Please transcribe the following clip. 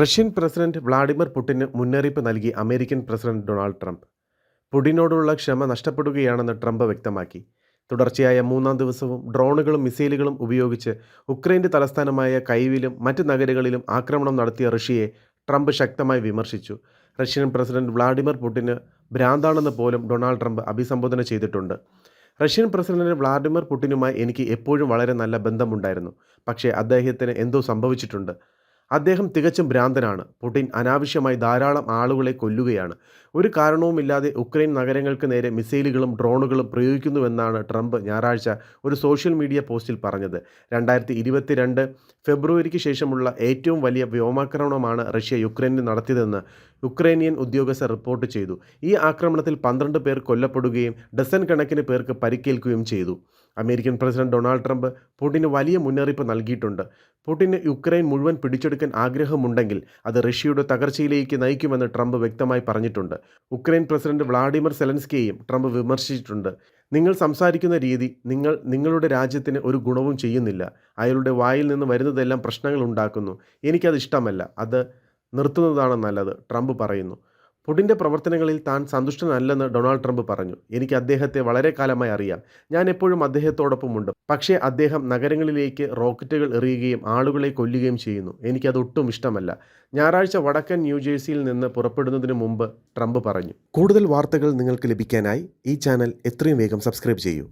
Russian president Vladimir പുടിന് മുന്നറിയിപ്പ് നൽകി അമേരിക്കൻ പ്രസിഡന്റ് ഡൊണാൾഡ് ട്രംപ്. പുടിനോടുള്ള ക്ഷമ നഷ്ടപ്പെടുകയാണെന്ന് ട്രംപ് വ്യക്തമാക്കി. തുടർച്ചയായ മൂന്നാം ദിവസവും ഡ്രോണുകളും മിസൈലുകളും ഉപയോഗിച്ച് ഉക്രൈന്റെ തലസ്ഥാനമായ കൈവിലും മറ്റ് നഗരങ്ങളിലും ആക്രമണം നടത്തിയ റഷ്യയെ ട്രംപ് ശക്തമായി വിമർശിച്ചു. റഷ്യൻ പ്രസിഡന്റ് വ്ളാഡിമിർ പുടിന് ഭ്രാന്താണെന്ന് പോലും ഡൊണാൾഡ് ട്രംപ് അഭിസംബോധന ചെയ്തിട്ടുണ്ട്. റഷ്യൻ പ്രസിഡന്റ് വ്ളാഡിമിർ പുടിനുമായി എനിക്ക് എപ്പോഴും വളരെ നല്ല ബന്ധമുണ്ടായിരുന്നു. പക്ഷേ അദ്ദേഹത്തിന് എന്തോ സംഭവിച്ചിട്ടുണ്ട്. അദ്ദേഹം തികച്ചും ഭ്രാന്തനാണ്. പുടിൻ അനാവശ്യമായി ധാരാളം ആളുകളെ കൊല്ലുകയാണ്. ഒരു കാരണവുമില്ലാതെ ഉക്രൈൻ നഗരങ്ങൾക്ക് നേരെ മിസൈലുകളും ഡ്രോണുകളും പ്രയോഗിക്കുന്നുവെന്നാണ് ട്രംപ് ഞായറാഴ്ച ഒരു സോഷ്യൽ മീഡിയ പോസ്റ്റിൽ പറഞ്ഞത്. രണ്ടായിരത്തി ഇരുപത്തിരണ്ട് ഫെബ്രുവരിക്ക് ശേഷമുള്ള ഏറ്റവും വലിയ വ്യോമാക്രമണമാണ് റഷ്യ യുക്രൈനിൽ നടത്തിയതെന്ന് യുക്രൈനിയൻ ഉദ്യോഗസ്ഥർ റിപ്പോർട്ട് ചെയ്തു. ഈ ആക്രമണത്തിൽ പന്ത്രണ്ട് പേർ കൊല്ലപ്പെടുകയും ഡസൻ കണക്കിന് പേർക്ക് പരിക്കേൽക്കുകയും ചെയ്തു. അമേരിക്കൻ പ്രസിഡന്റ് ഡൊണാൾഡ് ട്രംപ് പുടിന് വലിയ മുന്നറിയിപ്പ് നൽകിയിട്ടുണ്ട്. പുടിന് യുക്രൈൻ മുഴുവൻ പിടിച്ചെടുക്കാൻ ആഗ്രഹമുണ്ടെങ്കിൽ അത് റഷ്യയുടെ തകർച്ചയിലേക്ക് നയിക്കുമെന്ന് ട്രംപ് വ്യക്തമായി പറഞ്ഞിട്ടുണ്ട്. ഉക്രൈൻ പ്രസിഡന്റ് വ്ളാഡിമിർ സെലൻസ്കിയെയും ട്രംപ് വിമർശിച്ചിട്ടുണ്ട്. നിങ്ങൾ സംസാരിക്കുന്ന രീതി നിങ്ങൾ നിങ്ങളുടെ രാജ്യത്തിന് ഒരു ഗുണവും ചെയ്യുന്നില്ല. അയാളുടെ വായിൽ നിന്ന് വരുന്നതെല്ലാം പ്രശ്നങ്ങൾ ഉണ്ടാക്കുന്നു. എനിക്കത് ഇഷ്ടമല്ല. അത് നിർത്തുന്നതാണ് നല്ലത് ട്രംപ് പറയുന്നു. പുടിന്റെ പ്രവർത്തനങ്ങളിൽ താൻ സന്തുഷ്ടനല്ലെന്ന് ഡൊണാൾഡ് ട്രംപ് പറഞ്ഞു. എനിക്ക് അദ്ദേഹത്തെ വളരെ കാലമായി അറിയാം. ഞാൻ എപ്പോഴും അദ്ദേഹത്തോടൊപ്പമുണ്ട്. പക്ഷേ അദ്ദേഹം നഗരങ്ങളിലേക്ക് റോക്കറ്റുകൾ എറിയുകയും ആളുകളെ കൊല്ലുകയും ചെയ്യുന്നു. എനിക്കത് ഒട്ടും ഇഷ്ടമല്ല. ഞായറാഴ്ച വടക്കൻ ന്യൂജേഴ്സിയിൽ നിന്ന് പുറപ്പെടുന്നതിന് മുമ്പ് ട്രംപ് പറഞ്ഞു. കൂടുതൽ വാർത്തകൾ നിങ്ങൾക്ക് ലഭിക്കാനായി ഈ ചാനൽ എത്രയും വേഗം സബ്സ്ക്രൈബ് ചെയ്യൂ.